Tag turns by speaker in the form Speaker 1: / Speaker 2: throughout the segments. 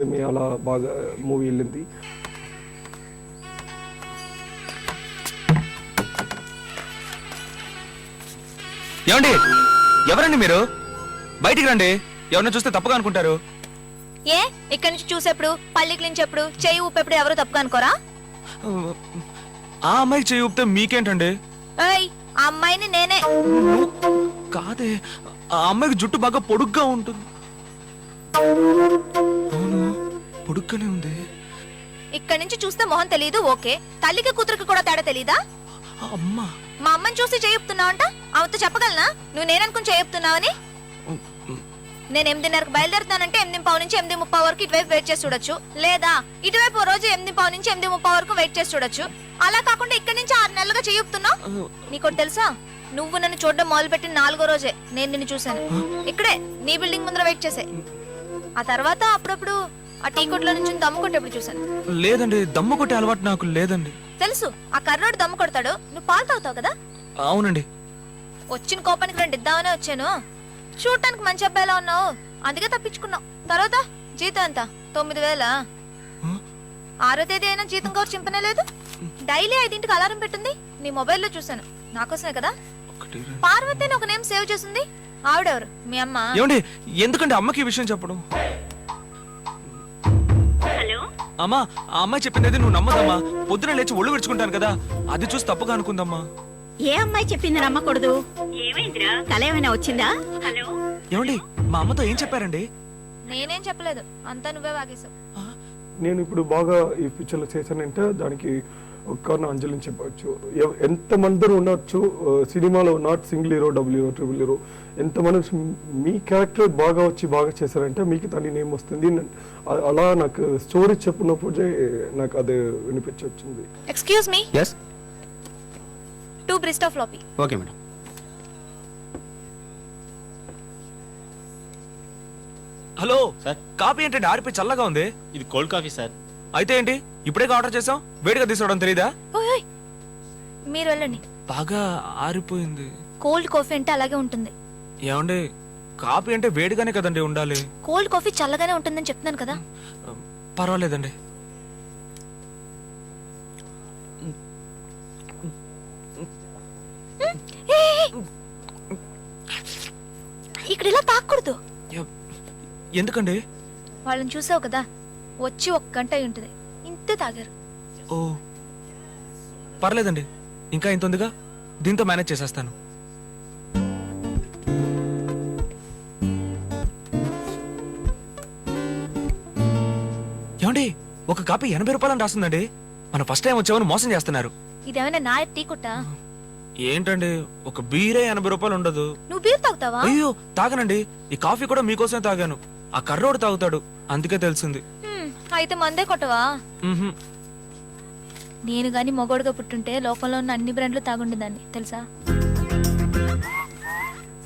Speaker 1: మీ అలా బాగా మూవీ వెళ్ళింది.
Speaker 2: ఏమండి? ఎవరండి మీరు? బయటికి రండి. ఎవరిని చూస్తే తప్పుగా అనుకుంటారు.
Speaker 3: ఏ? ఇక్కడి నుంచి చూసేప్పుడు పల్లి క్లించేప్పుడు చేయి ఊపేప్పుడు ఎవరు తప్పుగా అనుకోరా?
Speaker 2: ఆ అమ్మాయికి చేయి ఊపితే మీకేంటండి?
Speaker 3: ఏయ్ ఆ అమ్మాయిని నేనే.
Speaker 2: కాదే ఆ అమ్మాయికి జుట్టు బాగా పొడుగ్గా ఉంటుంది. పొడుగ్గానే ఉంది.
Speaker 3: ఇక్కడి నుంచి చూస్తే మొహం తెలియదు ఓకే. తల్లికి కూతురికి కూడా తేడా తెలీదా?
Speaker 2: అమ్మ.
Speaker 3: మా అమ్మని చూసి చేయుపుతున్నావంట? ఆమెతో చెప్పగలనా? నువ్వు నేననుకుని చేయుపుతున్నావని? నేను ఎనిమిదిన్నరకు బయలుదేరుతానంటే ఎనిమిది పావు నుంచి ఎనిమిది ముప్పై వరకు ఇటువైపు వెయిట్ చేసి చూడొచ్చు. లేదా ఇటువైపు ఓ రోజు ఎనిమిది పావు నుంచి ఎనిమిది ముప్పై వరకు వెయిట్ చేసి చూడొచ్చు. అలా కాకుండా ఇక్కడి నుంచి ఆరు నెలలుగా చేయుపుతున్నావు? నీకోటి తెలుసా? నువ్వు నన్ను చూడడం మొదలుపెట్టిన నాలుగో రోజే. నేను నిన్ను చూశాను. ఇక్కడే నీ బిల్డింగ్ ముందర వెయిట్ చేసే. ఆ తర్వాత అప్పుడప్పుడు ఆ టీ కొట్లో నుంచి దమ్ము కొట్టేప్పుడు చూశాను.
Speaker 2: లేదండి దమ్ము కొట్టే అలవాటు నాకు లేదండి.
Speaker 3: తెలుసు ఆ కర్రోడు దమ్ము కొడతాడు నువ్వు పాలు తాగుతావు కదా?
Speaker 2: అవునండి.
Speaker 3: వచ్చిన కోపానికి రెండు ఇద్దామనే వచ్చాను. చూడటానికి మంచి అబ్బాయిలా ఉన్నావు. అందుకే తప్పించుకున్నావు. తర్వాత? జీతం ఎంత? తొమ్మిది వేల? ఆరో తేదీ అయినా జీతం కవర్ చింపనే లేదు. డైలీ ఐదింటికి అలారం పెట్టింది. నీ మొబైల్లో చూశాను. నాకోసమే కదా. పార్వతి అని ఒక నేమ్ సేవ్ చేసింది. ఆవిడెవరు? మీ అమ్మ.
Speaker 2: ఏమండి ఎందుకంటే అమ్మకి ఈ విషయం చెప్పడం? అమ్మా ఆ అమ్మాయి చెప్పింది నువ్వు నమ్మదమ్మా. పొద్దున లేచి ఒళ్ళు విడుచుకుంటాను కదా. అది చూసి తప్పుగా అనుకుందమ్మా.
Speaker 4: ఏ అమ్మాయి చెప్పింది నమ్మకూడదు? ఏమైందిరా? కల ఏమైనా వచ్చిందా? హలో?
Speaker 2: ఏమండి మా అమ్మతో ఏం చెప్పారండి?
Speaker 3: నేనేం చెప్పలేదు. అంతా నువ్వే వాగేశావు.
Speaker 1: నేను ఇప్పుడు బాగా ఈ పిక్చర్లో చేశానంటే దానికి ఒక కారణం అంజలిని చెప్పవచ్చు ఎవ- ఎంతమంది ఉండొచ్చు సినిమాలో not single hero double hero triple hero ఎంతమంది మీ క్యారెక్టర్ బాగా వచ్చి బాగా చేశారంటే మీకు తన నేమ్ వస్తుంది. అలా నాకు స్టోరీ చెప్పినప్పుడే నాకు అది వినిపించొచ్చింది.
Speaker 3: Excuse me
Speaker 5: yes
Speaker 3: two barista floppy
Speaker 5: okay madam
Speaker 2: hello
Speaker 6: sir
Speaker 2: coffee ఏంటండి ఆరిపోయి చల్లగా ఉంది?
Speaker 6: ఇది కోల్డ్ కాఫీ సార్
Speaker 2: అయితే ఏంటి? ఇప్పుడే ఆర్డర్ చేసాం వేడిగా తీసుకోవడం తెలీదా?
Speaker 3: ఓయ్. మీరు వెళ్ళండి.
Speaker 2: బాగా ఆరిపోయింది.
Speaker 3: కోల్డ్ కాఫీ అంటే అలాగే ఉంటుంది.
Speaker 2: ఏమండి? కాపీ అంటే వేడిగానే కదండి ఉండాలి.
Speaker 3: కోల్డ్ కాఫీ చల్లగానే ఉంటుందని చెప్తున్నాను కదా.
Speaker 2: పర్వాలేదండి.
Speaker 3: ఏయ్. ఇక్కడ ఇలా తాకూడదు.
Speaker 2: ఎందుకండి?
Speaker 3: వాళ్ళని చూసావు కదా? వచ్చి ఒక గంట అయి ఉంటుంది. ఇంతే తాగారు.
Speaker 2: ఓ పర్లేదండి. ఇంకా ఇంత ఉందిగా. దీంతో మేనేజ్ చేసేస్తాను. ఏమండి ఒక కాపీ ఎనభై రూపాయలని రాస్తుందండి. మన ఫస్ట్ టైం వచ్చామని మోసం చేస్తున్నారు.
Speaker 3: ఇదేమైనా నా టీ కొట్టా?
Speaker 2: ఏంటండి ఒక బీరే ఎనభై రూపాయలు ఉండదు.
Speaker 3: నువ్వు బీర్ తాగుతావా?
Speaker 2: అయ్యో తాగనండి. ఈ కాఫీ కూడా మీకోసమే తాగాను. ఆ కర్రోడు తాగుతాడు. అందుకే తెలిసింది.
Speaker 3: అయితే మందే కొట్టవా. నేను గాని మొగోడుగా పుట్టుంటే లోకంలో ఉన్న అన్ని బ్రాండ్లు తాగుండేదాన్ని తెలుసా?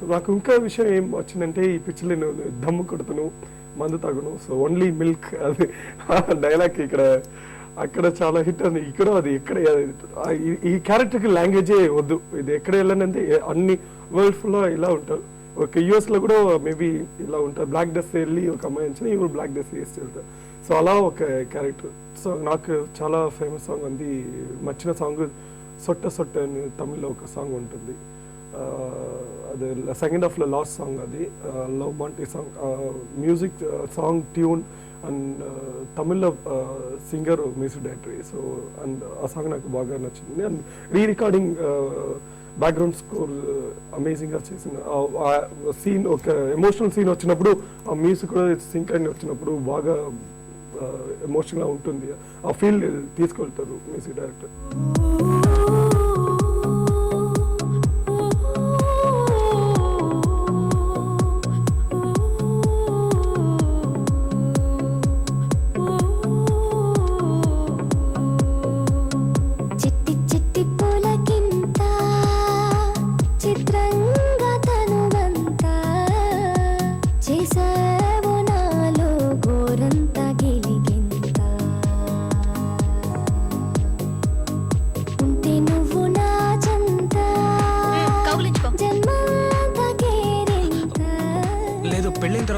Speaker 1: సో నాకు ఇంకా విషయం ఏం వచ్చిందంటే ఈ పిక్చర్లో నేను దమ్ము కొడుతాను మందు తాగును. సో ఓన్లీ మిల్క్ అది డైలాగ్ ఇక్కడ అక్కడ చాలా హిట్ అని ఇక్కడ అది ఎక్కడ ఆ ఈ- క్యారెక్టర్కి లాంగ్వేజే వద్దు. ఇది ఎక్కడ వెళ్ళనంటే అన్ని వరల్డ్ ఫుల్లో ఇలా ఉంటారు. ఒక యూఎస్లో కూడా మేబీ ఇలా ఉంటారు. బ్లాక్ డ్రెస్ వెళ్ళి ఒక అమ్మాయి నుంచి ఇవి బ్లాక్ డ్రెస్ వేసి వెళ్తారు. సో అలా ఒక క్యారెక్టర్. సో నాకు చాలా ఫేమస్ సాంగ్ ఉంది. నచ్చిన సాంగ్ సొట్ట సొట్ట అని తమిళ్ళో ఒక సాంగ్ ఉంటుంది. అది సెకండ్ హాఫ్లో లాస్ట్ సాంగ్ అది. Love బాంటి song music song tune and తమిళ్ళో singer music director so and ఆ సాంగ్ నాకు బాగా నచ్చింది. And re recording background score అమేజింగ్గా చేసిన సీన్ ఒక ఎమోషనల్ సీన్ వచ్చినప్పుడు ఆ మ్యూజిక్ కూడా సింక్ అని వచ్చినప్పుడు బాగా ఎమోషనల్గా ఉంటుంది. ఆ ఫీల్ తీసుకెళ్తారు మ్యూజిక్ డైరెక్టర్.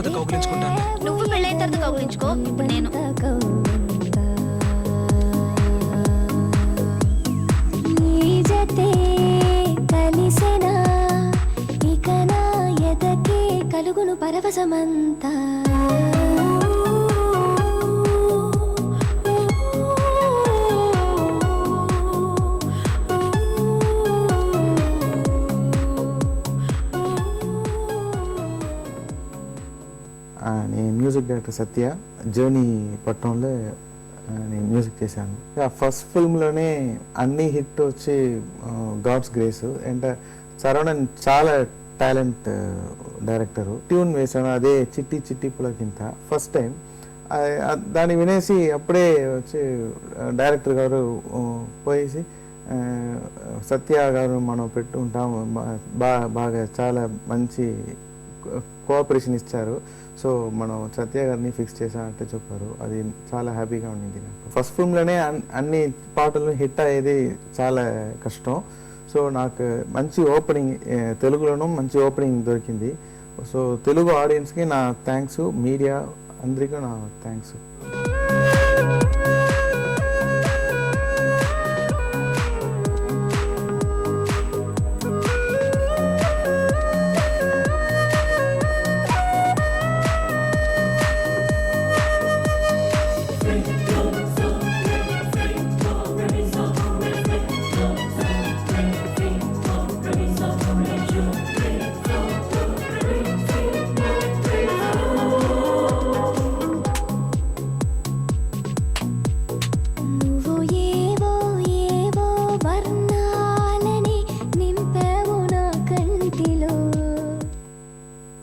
Speaker 7: తర్వాత కౌగులించుకుంటాను. నువ్వు పెళ్ళైన తర్వాత కౌగులించుకో. ఇప్పుడు నేను. కలుగును పరవశమంతా.
Speaker 5: నేను మ్యూజిక్ డైరెక్టర్ సత్య జర్నీ పట్టణంలో నేను మ్యూజిక్ చేశాను. ఆ ఫస్ట్ ఫిల్మ్లోనే అన్ని హిట్ వచ్చి గాడ్స్ గ్రేస్ అండ్ సరవణన్ చాలా టాలెంట్ డైరెక్టరు ట్యూన్ వేశాను అదే చిట్టి చిట్టి పులకింత. ఫస్ట్ టైం దాన్ని వినేసి అప్పుడే వచ్చి డైరెక్టర్ గారు పోయేసి సత్య గారు మనం పెట్టుకుంటాం బాగా బాగా చాలా మంచి కోఆపరేషన్ ఇచ్చారు. సో మనం సత్య గారిని ఫిక్స్ చేశామంటే చెప్పారు. అది చాలా హ్యాపీగా ఉండింది నాకు. ఫస్ట్ ఫిల్మ్లోనే అన్ని పాటలు హిట్ అయ్యేది చాలా కష్టం. సో నాకు మంచి ఓపెనింగ్ తెలుగులోనూ మంచి ఓపెనింగ్ దొరికింది. సో తెలుగు ఆడియన్స్కి నా థ్యాంక్స్. మీడియా అందరికీ నా థ్యాంక్స్.